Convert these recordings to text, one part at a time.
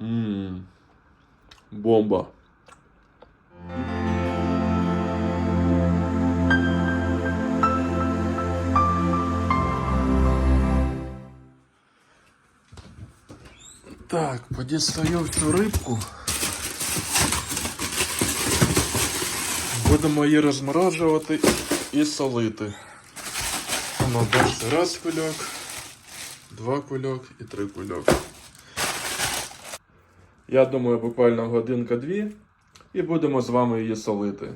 Ммм. Бомба. Так, подістаю всю рибку. Будемо її розморожувати і солити. Бачите, раз кульок, два кульок і три кульок. Я думаю, буквально годинка-дві, і будемо з вами її солити.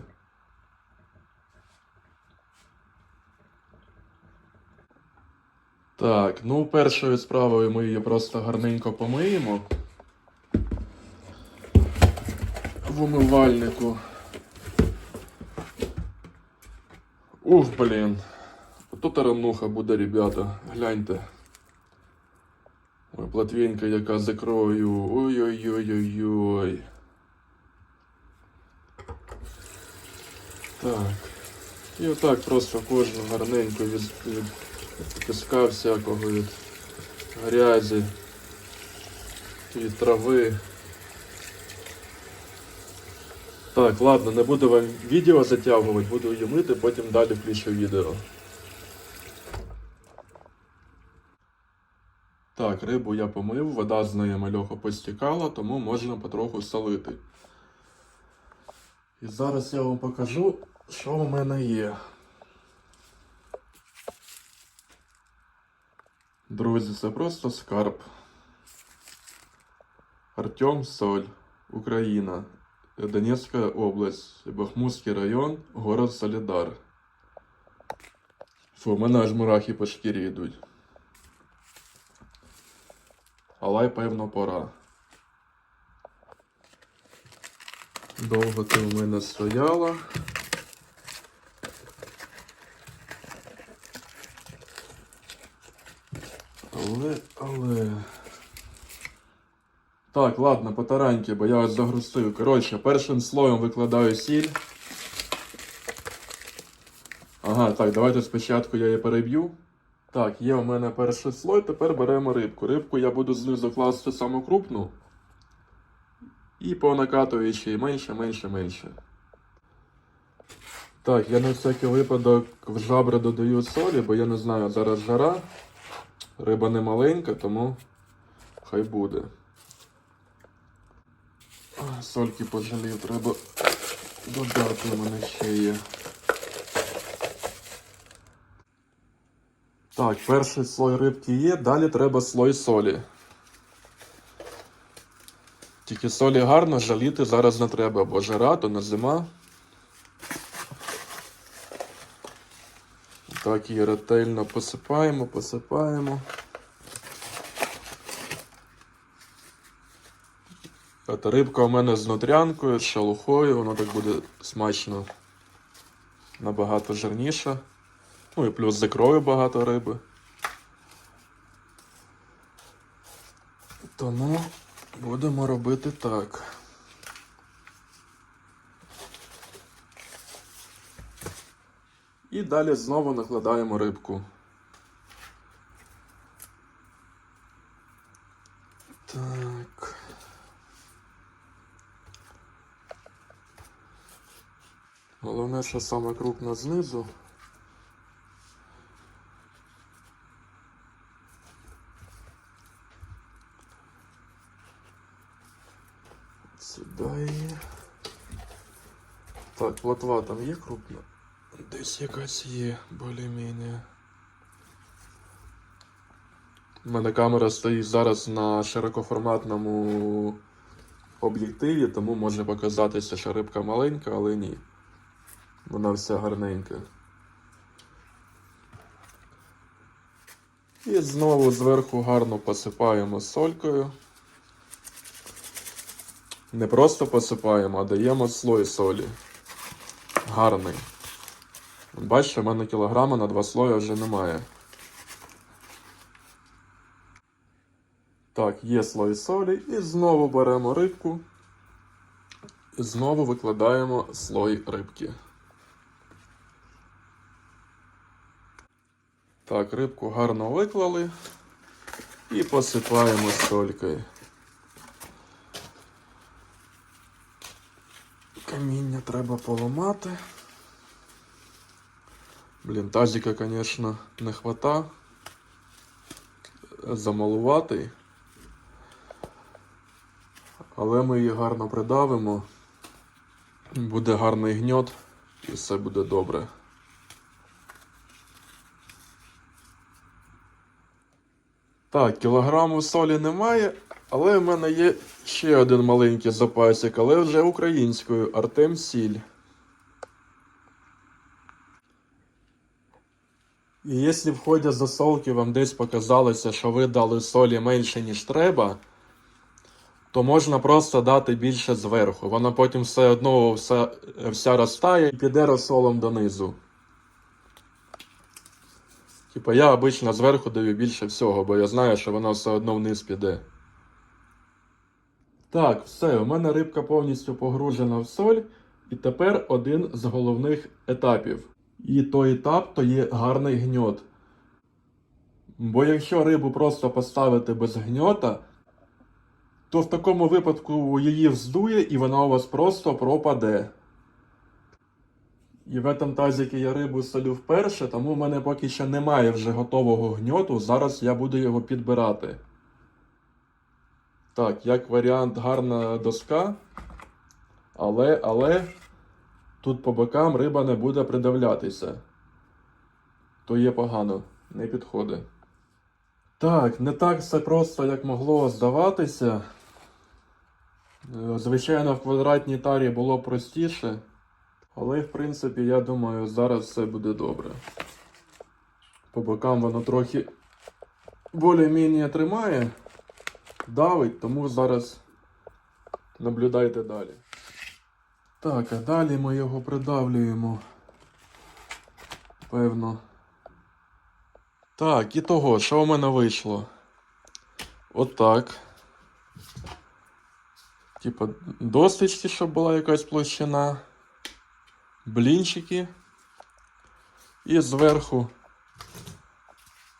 Так, ну першою справою ми її просто гарненько помиємо. В умивальнику. Ух, блін. Тут тарануха буде, ребята. Гляньте. Ой, яка з ікрою. Ой-ой-ой-ой-ой. Так. І отак просто кожну гарненько від, від піска всякого від грязі, від трави. Так, ладно, не буду вам відео затягувати, буду її мити, потім далі включу відео. Так, рибу я помив, вода з неї мальохо постікала, тому можна потроху солити. І зараз я вам покажу, що у мене є. Друзі, це просто скарб. Артем Соль, Україна, Донецька область, Бахмутський район, город Солідар. Фу, мене аж мурахи по шкірі йдуть. Але й певно пора. Довго ти у мене стояла. Але, але. Так, ладно, потараньки, бо я ось загрустив. Коротше, першим слоєм викладаю сіль. Ага, так, давайте спочатку я її переб'ю. Так, є у мене перший слой, тепер беремо рибку. Рибку я буду знизу класти саму крупну. І по накатуючи менше, менше, менше. Так, я на всякий випадок в жабри додаю солі, бо я не знаю, зараз жара. Риба не маленька, тому хай буде. Сольки пожалів, треба додати у мене ще є. Так, перший слой рибки є, далі треба слой солі. Тільки солі гарно жаліти зараз не треба, бо жара, то не зима. Так, її ретельно посипаємо, посипаємо. Та рибка у мене з нутрянкою, з шелухою, воно так буде смачно набагато жирніше. Ну і плюс з ікрою багато риби. Тому будемо робити так. І далі знову накладаємо рибку. Так. Головне, що саме крупно знизу. Сюди її. Так, плотва там є крупна? Десь якась є, більш-менш. У мене камера стоїть зараз на широкоформатному об'єктиві, тому може показатися, що рибка маленька, але ні. Вона вся гарненька. І знову зверху гарно посипаємо солькою. Не просто посипаємо, а даємо слой солі. Гарний. Бачите, в мене кілограма на два слої вже немає. Так, є слой солі. І знову беремо рибку. І знову викладаємо слой рибки. Так, рибку гарно виклали і посипаємо солькою. Каміння треба поламати. Блін, тазика, звісно, не хвата. Замалувати. Але ми її гарно придавимо. Буде гарний гньот і все буде добре. Так, кілограму солі немає, але в мене є ще один маленький запасик, але вже українською Артем Сіль. І якщо в ході засолки вам десь показалося, що ви дали солі менше, ніж треба, то можна просто дати більше зверху. Вона потім все одно вся, вся розтає і піде розсолом донизу. Типа я обично зверху даю більше всього, бо я знаю, що вона все одно вниз піде. Так, все, у мене рибка повністю погружена в соль, і тепер один з головних етапів. І той етап то є гарний гньот. Бо якщо рибу просто поставити без гньота, то в такому випадку її вздує і вона у вас просто пропаде. І в этом тазіки я рибу солю вперше, тому в мене поки що немає вже готового гньоту. Зараз я буду його підбирати. Так, як варіант, гарна доска. Але, але тут по бокам риба не буде придавлятися. То є погано, не підходить. Так, не так все просто, як могло здаватися. Е, Звичайно, в квадратній тарі було простіше. Але, в принципі, я думаю, зараз все буде добре. По бокам воно трохи більш-менш тримає, давить, тому зараз наблюдайте далі. Так, а далі ми його придавлюємо. Певно. Так, і того, що в мене вийшло? Отак. Типа, досточки, щоб була якась площина блінчики. І зверху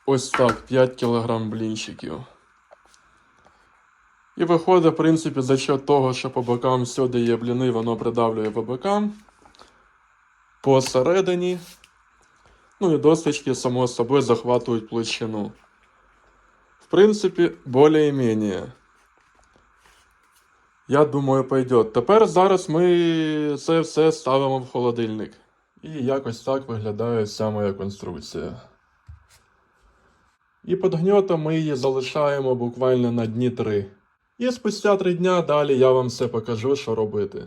ось так 5 кг блінчиків. І виходить, в принципі, за счет того, що по бокам всюди є бліни, воно придавлює по бокам. Посередині. Ну і досточки, само собою, захватують площину. В принципі, більш-менш. Я думаю, пойдет. Тепер зараз ми це все ставимо в холодильник. І якось так виглядає вся моя конструкція. І під гньотом ми її залишаємо буквально на дні 3. І спустя 3 дня далі я вам все покажу, що робити.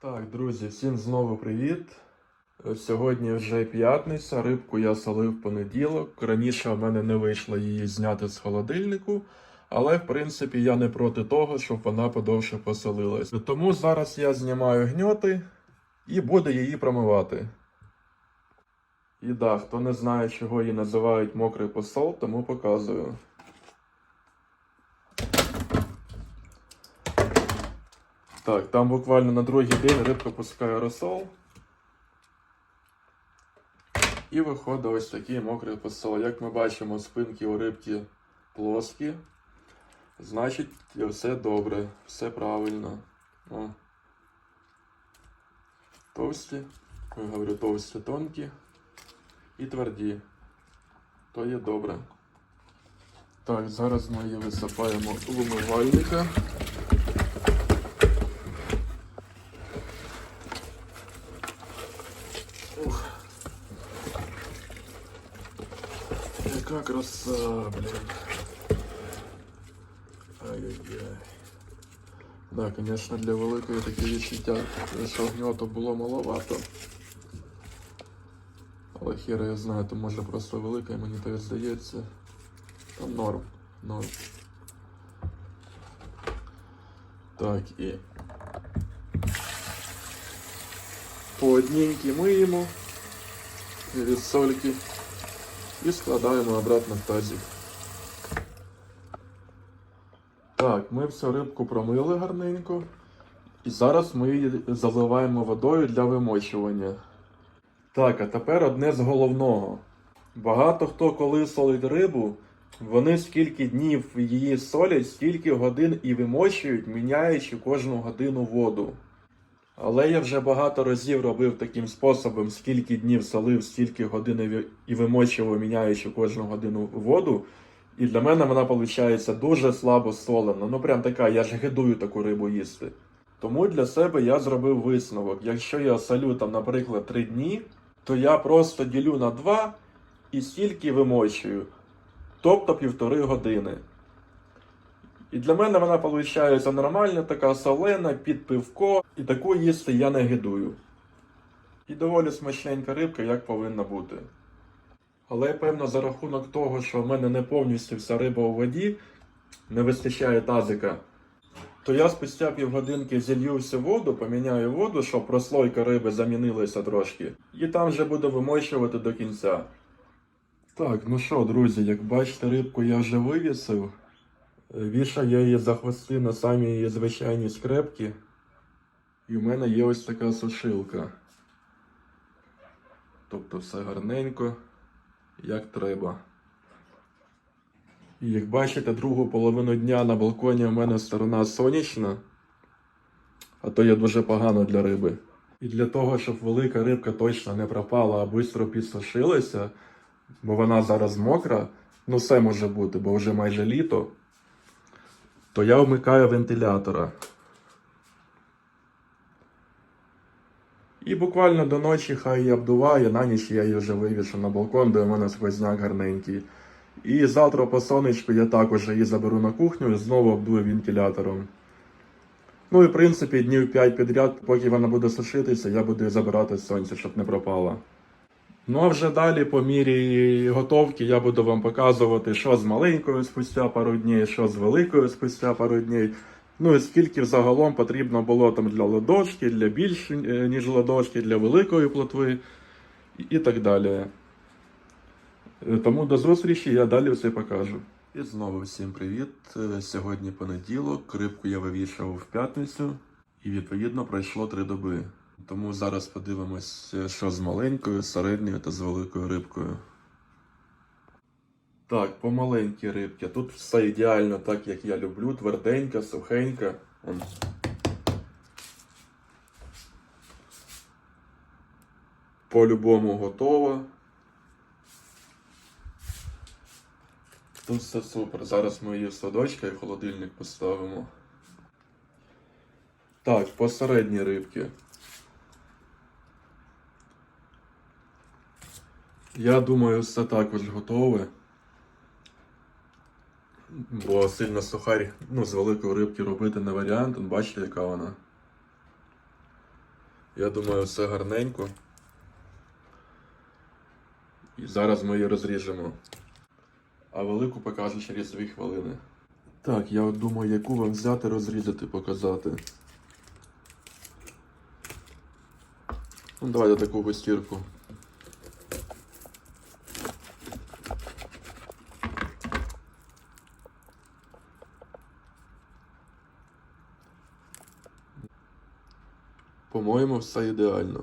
Так, друзі, всім знову привіт. Сьогодні вже п'ятниця, рибку я солив понеділок. Раніше в мене не вийшло її зняти з холодильнику. Але, в принципі, я не проти того, щоб вона подовше посолилась. Тому зараз я знімаю гньоти і буду її промивати. І да, хто не знає, чого її називають мокрий посол, тому показую. Так, там буквально на другий день рибка пускає розсол. І виходить ось такий мокрий посол. Як ми бачимо, спинки у рибки плоскі. Значить, все добре, все правильно. О. Товсті, я говорю, товсті, тонкі і тверді. То є добре. Так, зараз ми її висипаємо в умивальника. Ух. Яка краса, блін. Ай-яй-яй. Да, конечно, для великої такі відчуття, що гньоту було маловато. Але хіра я знаю, то може просто велика, і мені так здається. Там норм. Норм. Так, і по одненькій миємо від сольки і складаємо обратно в тазик. Так, ми всю рибку промили гарненько. І зараз ми її заливаємо водою для вимочування. Так, а тепер одне з головного. Багато хто коли солить рибу, вони скільки днів її солять, стільки годин і вимочують, міняючи кожну годину воду. Але я вже багато разів робив таким способом, скільки днів солив, стільки годин і ви- і вимочував, міняючи кожну годину воду. І для мене вона виходить дуже слабо солена. Ну прям така, я ж гидую таку рибу їсти. Тому для себе я зробив висновок. Якщо я солю там, наприклад, 3 дні, то я просто ділю на 2 і стільки вимочую. Тобто півтори години. І для мене вона виходить нормальна, така солена, під пивко, і таку їсти я не гидую. І доволі смачненька рибка, як повинна бути. Але певно за рахунок того, що в мене не повністю вся риба у воді, не вистачає тазика, то я спустя півгодинки зілью всю воду, поміняю воду, щоб прослойка риби замінилася трошки, і там вже буду вимощувати до кінця. Так, ну що, друзі, як бачите, рибку я вже вивісив. Вішаю я її за на самі її звичайні скрепки. І в мене є ось така сушилка. Тобто все гарненько, як треба. І як бачите, другу половину дня на балконі в мене сторона сонячна, а то є дуже погано для риби. І для того, щоб велика рибка точно не пропала, а швидко підсушилася, бо вона зараз мокра, ну все може бути, бо вже майже літо, то я вмикаю вентилятора. І буквально до ночі хай її обдуває, на ніч я її вже вивішу на балкон, де у мене сквозняк гарненький. І завтра по сонечку я також її заберу на кухню і знову обдую вентилятором. Ну і в принципі днів 5 підряд, поки вона буде сушитися, я буду забирати з сонця, щоб не пропала. Ну а вже далі, по мірі готовки, я буду вам показувати, що з маленькою спустя пару днів, що з великою спустя пару днів. Ну і скільки взагалом потрібно було там для ладошки, для більше, е, ніж ладошки, для великої плотви і- і так далі. Е, Тому до зустрічі, я далі все покажу. І знову всім привіт. Е, Сьогодні понеділок, рибку я вивішав в п'ятницю, і відповідно пройшло три доби. Тому зараз подивимось, що з маленькою, середньою та з великою рибкою. Так, по маленькій рибці. Тут все ідеально так, як я люблю. Тверденька, сухенька. М. По-любому готова. Тут все супер. Зараз ми її в садочка і холодильник поставимо. Так, по середній рибці. Я думаю, все також готове. Бо сильно сухарь, ну, з великої рибки робити не варіант. Бачите, яка вона. Я думаю, все гарненько. І зараз ми її розріжемо. А велику покажу через 2 хвилини. Так, я думаю, яку вам взяти, розрізати, показати. Ну, давайте таку гостірку. По-моєму, все ідеально.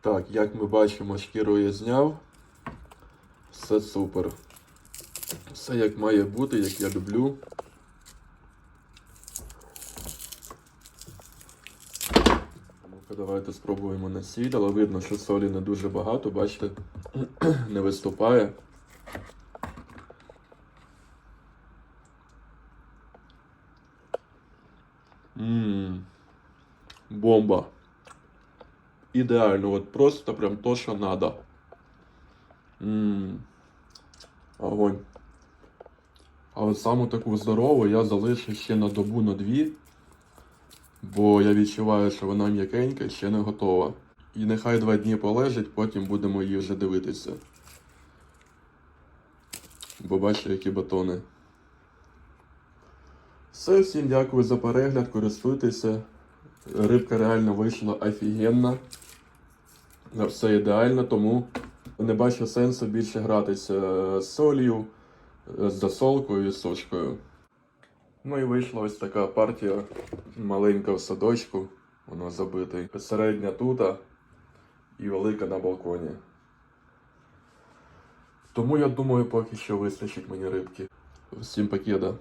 Так, як ми бачимо, шкіру я зняв. Все супер. Все як має бути, як я люблю. Давайте спробуємо на сіль, але видно, що солі не дуже багато, бачите, не виступає. Ммм. Бомба. Ідеально, от просто прям то, що. Ммм. Огонь. А от саму таку здорову я залишу ще на добу на дві, бо я відчуваю, що вона м'якенька ще не готова. І нехай два дні полежить, потім будемо її вже дивитися. Бо бачите, які батони. Все, всім дякую за перегляд, користуйтеся. Рибка реально вийшла офігенна. Все ідеально, тому не бачу сенсу більше гратися з солью, з засолкою і з сушкою. Ну і вийшла ось така партія маленька в садочку, вона забита. Середня тута і велика на балконі. Тому я думаю, поки що вистачить мені рибки. Всім покеда.